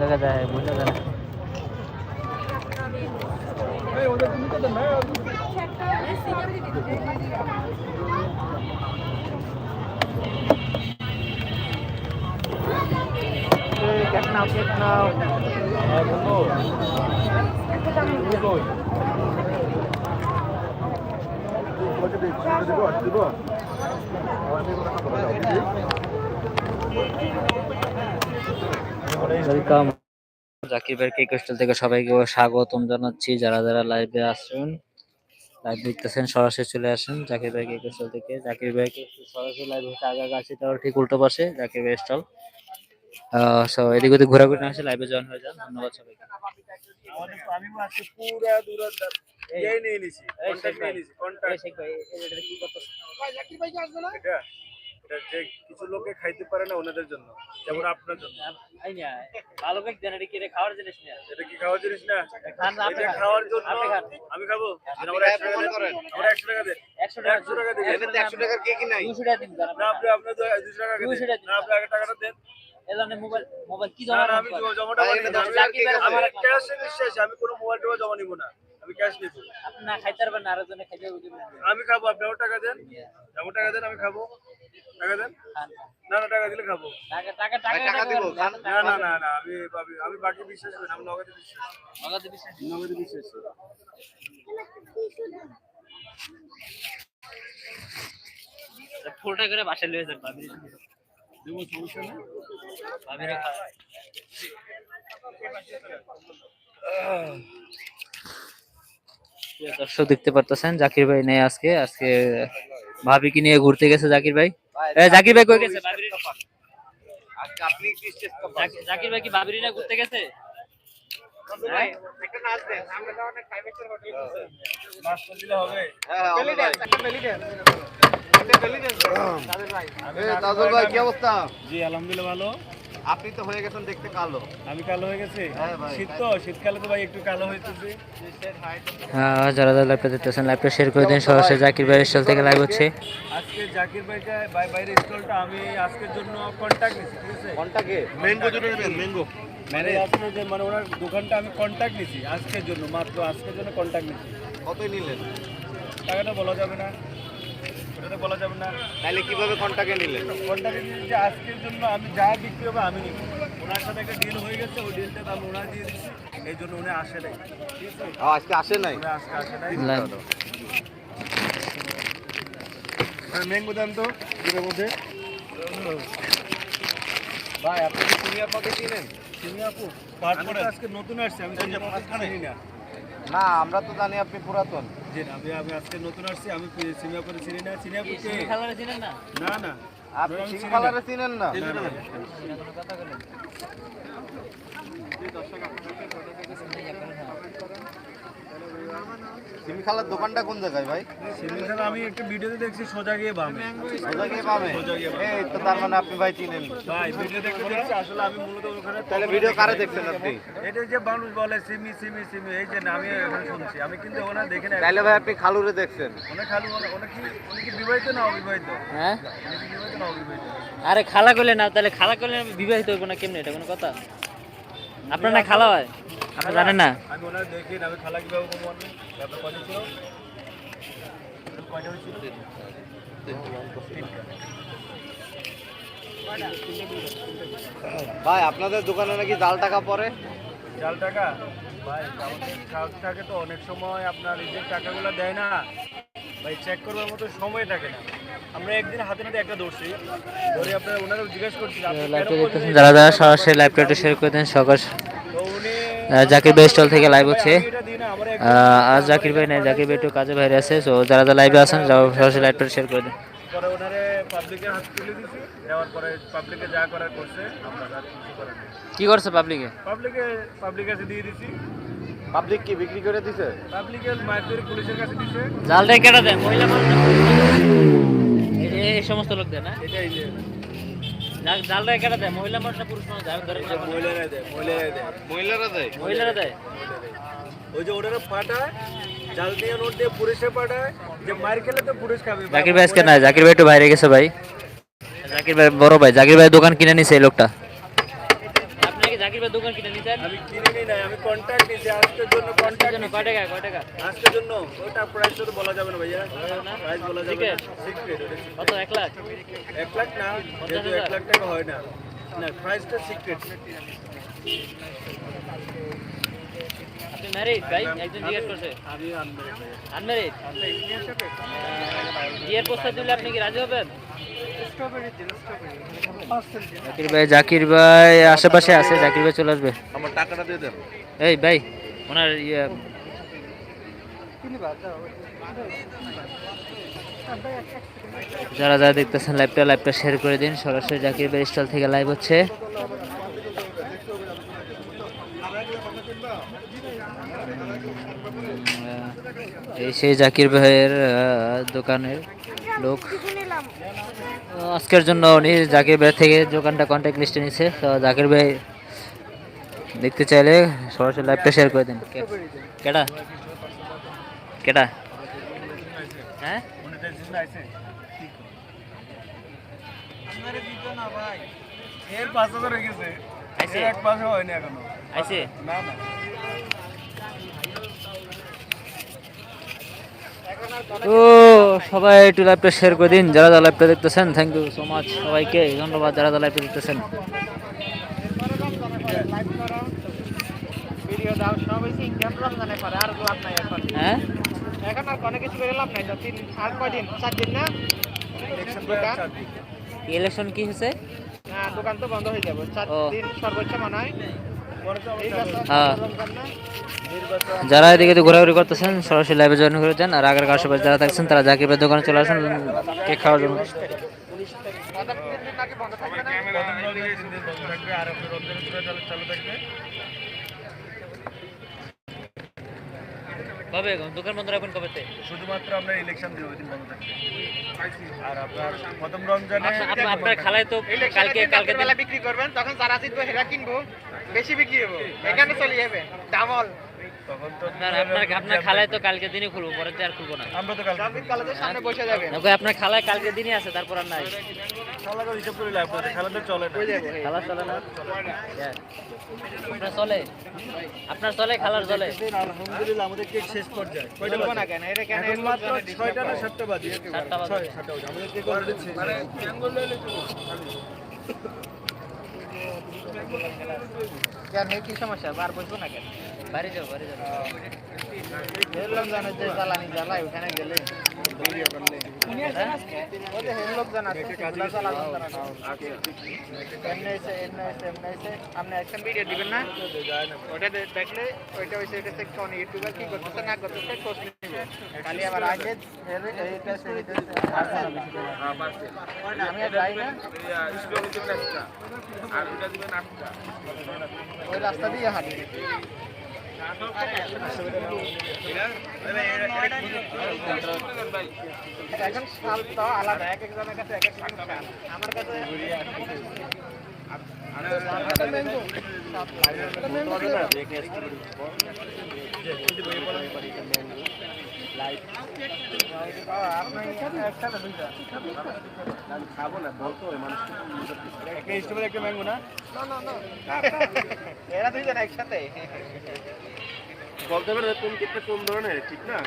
জায়গায় যায় বোঝা যায় না কেক নাও কেক নাও ওয়েলকাম জাকির ভাইয়ের কেক স্টল থেকে সবাইকে স্বাগতম জানাচ্ছি যারা যারা লাইভে আসুন লাইভ দেখতেছেন সরাসরি চলে আসুন জাকির ভাই কেক স্টল থেকে জাকির ভাই কেক সরাসরি লাইভ হচ্ছে আগা গাছি তার ঠিক উল্টো পাশে জাকির ভাই স্টল সো এদিক ওদিক ঘোরাঘুরি না আসে লাইভে জয়েন হয়ে যান ধন্যবাদ সবাইকে এই নিয়ে নিছি ভাই, নিয়ে নিছি কন্টাক্ট এই শেখ ভাই, এই এটা কি করতেছে? এটা এটা যে কিছু লোকে খাইতে পারে না ওনাদের জন্য। যেমন আপনার জন্য। এই নিয়া, ভালো কেক দেন, এটা কি রে খাওয়ার জিনিস নিয়া? এটা কি খাওয়ার জিনিস না? খান না, আপনি এটা খাওয়ার জন্য আপনি খান। আমি খাব? আমরা একশো টাকা দেন। আমরা একশো টাকা দেন। 100 টাকা, একশো টাকা দিন। এমনিতে 100 টাকার কেক নাই? 200 টাকা দিন, না আপনি আপনার দুশো টাকা দেন। 200 টাকা দিন। না আপনি আগে টাকাটা দেন। জন্য মোবাইল মোবাইল কি জমা না আমি জমা- আমার ক্যাশ বিশ্বাস আমি কোনো মোবাইল টোবাইল জমা নিব না। আমি ক্যাশ নিব। আপনি না খাইতে পারবেন না, আরেকজনে খাইতে আমি খাব আপনিও টাকা দেন। টাকা দেন আমি খাব। টাকা দেন? না না টাকা দিলে খাব। টাকা টাকা টাকা টাকা দিব। না না না না আমি আমি আমি বাকি বিশ্বাস করি আমি নগদে বিশ্বাস করি। বিশ্বাস নগদে বিশ্বাস ফুলটা করে বাসায় লয়ে যান ভাবি দেবো সমস্যা। দর্শক দেখতে পারতেছেন জাকির ভাই নেই আজকে। আজকে ভাবিকে নিয়ে ঘুরতে গেছে জাকির ভাই। জাকির ভাই কই গেছে? আপনি কি স্টেজ জাকির- জাকির ভাই কি বাবরি না ঘুরতে গেছে? ভাই একটা নাচ আমরা তো অনেক ফাইভ স্টার হোটেল আছে নাচ দিলে হবে হ্যাঁ, হবে ড্যান্স ভাই। একটা বেলি ড্যান্স একটা বেলি ড্যান্স তাদের ভাই এ, ভাই কি অবস্থা? জি আলহামদুলিল্লাহ ভালো। আপনি তো হয়ে গেছেন দেখতে কালো। আমি কালো হয়ে গেছি? হ্যাঁ শীত তো শীতকালে তো ভাই একটু কালো হইতেছে। হ্যাঁ যারা যারা লাইভটা দেখতেছেন লাইভটা শেয়ার করে দিন সরাসরি জাকির ভাই স্টল থেকে লাইভ হচ্ছে। আজকে জাকির ভাইটা বাই বাইরের স্টলটা আমি আজকের জন্য কন্টাক্ট নিছি ঠিক আছে? কোনটাকে ম্যাঙ্গো জুড়ে নেবেন ম্যাঙ্গো মানে আসলে যে মানে ওনার দোকানটা আমি কন্টাক্ট নিছি আজকের জন্য মাত্র আজকের জন্য কন্টাক্ট নিছি। কতই নিলেন? টাকাটা বলা যাবে না। ওটা বলা যাবে না। তাহলে কীভাবে কোনটাকে নিলেন? কন্টাক্ট নিছি যে আজকের জন্য আমি যা বিক্রি হবে আমি নিব। ওনার সাথে একটা ডিল হয়ে গেছে ওই ডিলটা আমি ওনার দিয়ে দিচ্ছি এই জন্য উনি আসে নাই। ঠিক আছে আজকে আসে নাই? আজকে আসে নাই। ম্যাঙ্গো দেন তো দুটোর মধ্যে। ভাই আপনি কি সিনিয়র পাবে চিনেন আজকে নতুন আসছি আমি না আমরা তো জানি আপনি পুরাতন। জি না, আমি আমি আজকে নতুন আসছি আমি সিঙ্গাপুরে চিনি না সিঙ্গাপুর চিনেন না না না আপনি আমি সিং চিনি না। কালারে চিনেন না না, না, না। সিং খালার দোকানটা কোন জায়গায় ভাই? সিঙ্গাপুরে আমি একটা ভিডিওতে দেখছি সোজা গিয়ে বামে। সোজা গিয়ে পাবে বামে। এই তো তার মানে আপনি ভাই চিনেন। ভাই ভিডিও দেখতে দেখছি আসলে আমি মূলত ওখানে তাহলে ভিডিও কারে দেখছেন আপনি? এটা যে মানুষ বলে সিমি সিমি সিমি এই যে আমি এখানে শুনছি। আমি কিন্তু ওখানে দেখি না। তাহলে ভাই আপনি খালুরে দেখছেন। অনেক খালু অনেক কি অনেক কি বিবাহিত না অবিবাহিত? হ্যাঁ? বিবাহিত না অবিবাহিত? আরে খালা করলে না তাহলে খালা করলে বিবাহিত হইব না কেমনে? এটা কোনো কথা? আপনার না খালা হয়? আপনি জানেন না? আমি ওনার দেখি আমি খালা কীভাবে আমি তারপর কত ছিল কয়টা হয়েছিল? ভাই আপনাদের দোকানে নাকি জাল টাকা পড়ে? জাল টাকা? ভাই থাকে তো অনেক সময় আপনার এই যে টাকাগুলো দেয় না ভাই চেক করবার মতো সময় থাকে না। আমরা একদিন হাতে নাতে একটা ধরছি ধরে আপনার ওনারা জিজ্ঞেস করছি? যারা যারা সরাসরি লাইভটা শেয়ার করে দেন সকাল জাকির ভাই স্টল থেকে লাইভ হচ্ছে। আজ জাকির ভাই নাই জাকির ভাই একটু কাজে বাইরে আছে তো যারা যারা লাইভে আছেন যারা সরাসরি লাইভটা শেয়ার করে দেন। পরে ওনারে পাবলিকের হাতে তুলে দিছি দেওয়ার পরে পাবলিকে যা করার করছে আমরা আর কিছু করার নেই। কি করছে পাবলিকে পাবলিকে পাবলিক কাছে দিয়ে দিছি। পাবলিক কি বিক্রি করে দিছে? পাবলিকের মায়ের পুলিশের কাছে দিছে। জালটাই কেটে দেন মহিলা? এই- সমস্ত লোক দেয় না? এটাই যে জাল- জালটাই কেটে দেয় মহিলা মানুষ না পুরুষ মানুষ? যারা ধরে যে মহিলারা দেয় মহিলারা দেয়। মহিলারা দেয়? মহিলারা দেয়। ওই যে ওনারা পাঠায় জাল দিয়ে নোট দিয়ে পুলিশে পাঠায় যে মার খেলে তো পুলিশ খাবে। জাকির ভাই আজকে না জাকির ভাই একটু বাইরে গেছে ভাই। জাকির ভাই বড় ভাই জাকির ভাই দোকান কিনে নিছে এই লোকটা। আপনি কি দোকান কিনে আমি কিনে নিই নাই আমি কন্ট্যাক্ট নিয়েছি আজকের জন্য কিসের কন্ট্যাক্ট জন্য? কয় টাকা কয় টাকা? আজকের জন্য? ওটা প্রাইস তো বলা যাবে না ভাইয়া। প্রাইস বলা যাবে না। সিক্রেট কত এক লাখ? এক লাখ না যেহেতু এক হাজার? লাখ টাকা হয় না। না প্রাইসটা সিক্রেট আপনি ম্যারিড ভাই একজন জিজ্ঞেস করছে। আমি আনবে আনম্যারিড বিয়ের প্রস্তাব দিলে আপনি কি রাজি হবেন? জাকির ভাই জাকির ভাই আশেপাশে আছে জাকির ভাই চলে আসবে। আমার টাকাটা দিয়ে দেন। এই ভাই ওনার ইয়ে। যারা যারা দেখতেছেন লাইভটা লাইভটা শেয়ার করে দিন। সরাসরি জাকির ভাই স্টল থেকে লাইভ হচ্ছে। এই সেই জাকির ভাইয়ের দোকানের লোক। আজকের জন্য উনি জাকির ভাই থেকে দোকানটা কন্ট্যাক্ট লিস্টে নিছে তো জাকির ভাই দেখতে চাইলে সরাসরি লাইভটা শেয়ার করে দিন। কেটা কেডা? হ্যাঁ? এর পাঁচ হাজার হয়ে গেছে এক হয়নি এখনও। না না। তো সবাই একটু লাইভটা শেয়ার করে দিন যারা যারা লাইভটা দেখতেছেন থ্যাংক ইউ সো মাচ সবাইকে ধন্যবাদ যারা যারা লাইভটা দেখতেছেন। নাই এখন। হ্যাঁ? এখন আর কোনো কিছু করে লাভ নাই তো তিন আর কয়দিন? চার দিন না? ইলেকশন কি হয়েছে? হ্যাঁ দোকান তো বন্ধ হয়ে যাবে। চার দিন সর্বোচ্চ মনে হয়। হ্যাঁ। যারা এদিকে ঘোরাঘুরি করতেছেন সরাসরি লাইভে জয়েন করে দেন আর আগের আশেপাশে যারা থাকছেন তারা জাকির ভাইয়ের দোকানে চলে আসুন কেক খাওয়ার জন্য। আপনার রমজানের পুরো চালু চালু থাকবে কবে দোকান বন্ধ রাখবেন কবে শুধুমাত্র আপনার ইলেকশন দিয়ে দিন বন্ধ থাকবে। আর আপনার প্রথম রমজানে আপনার খালায় তো কালকে কালকে বিক্রি করবেন তখন যারা জিতবে সেটা কিনবো। বেশি বিক্রি হব। এখানে চলে যাবে। ডাবল। তো আপনার খালায় তো কালকে দিনই খুলবো পরে তো আর খুলবো না। আমরা তো কালকে সামনে বসে যাবে। আপনার খালায় কালকে দিনই আছে তারপর আর নাই। খেলা করে হিসাব করে লাভ করতে খেলা তো চলে না। খালা চলে না? Yeah. আপনার চলে? আপনার চলে খালার চলে? আলহামদুলিল্লাহ আমাদের কেক শেষ পর্যায়ে। কয়টা বলব না বাজে? কেন? এটা কেন এখন মাত্র ছয়টা না সাতটা বাজে? সাতটা বাজে। ছয়, সাতটা বাজে। আমাদের কেক অলরেডি শেষ। কেন কি সমস্যা বার বসবো না কেন বাড়ি যাও বাড়ি যাও হেরলাম জানো যে জ্বালানি জ্বালায় ওখানে গেলে ভিডিও করলে ওই যে হের লোকজন আছে সেগুলো জ্বালানো তারা না। এমনি হয়েছে এমনি হয়েছে এমনি হয়েছে আপনি একখান ভিডিও দিবেন না ওটা দে- দেখলে ওইটা হয়েছে এটা হচ্ছে কোন ইউটিউবার কি করতেছে না করতেছে খোঁজ নিবে খালি আবার আগে হের এইটা হচ্ছে, এইটা হচ্ছে, আর জানা বেশি করে না। আমি আর যাই না ওই রাস্তা দিয়ে হাঁটি এখন শাল আলাদা এক একজনের কাছে এক এক আমার কাছে স্টোভে একটা ম্যাঙ্গো না এরা দুইজন একসাথে। বলতে পারে কোন কেকটা কোন ধরনের ঠিক না?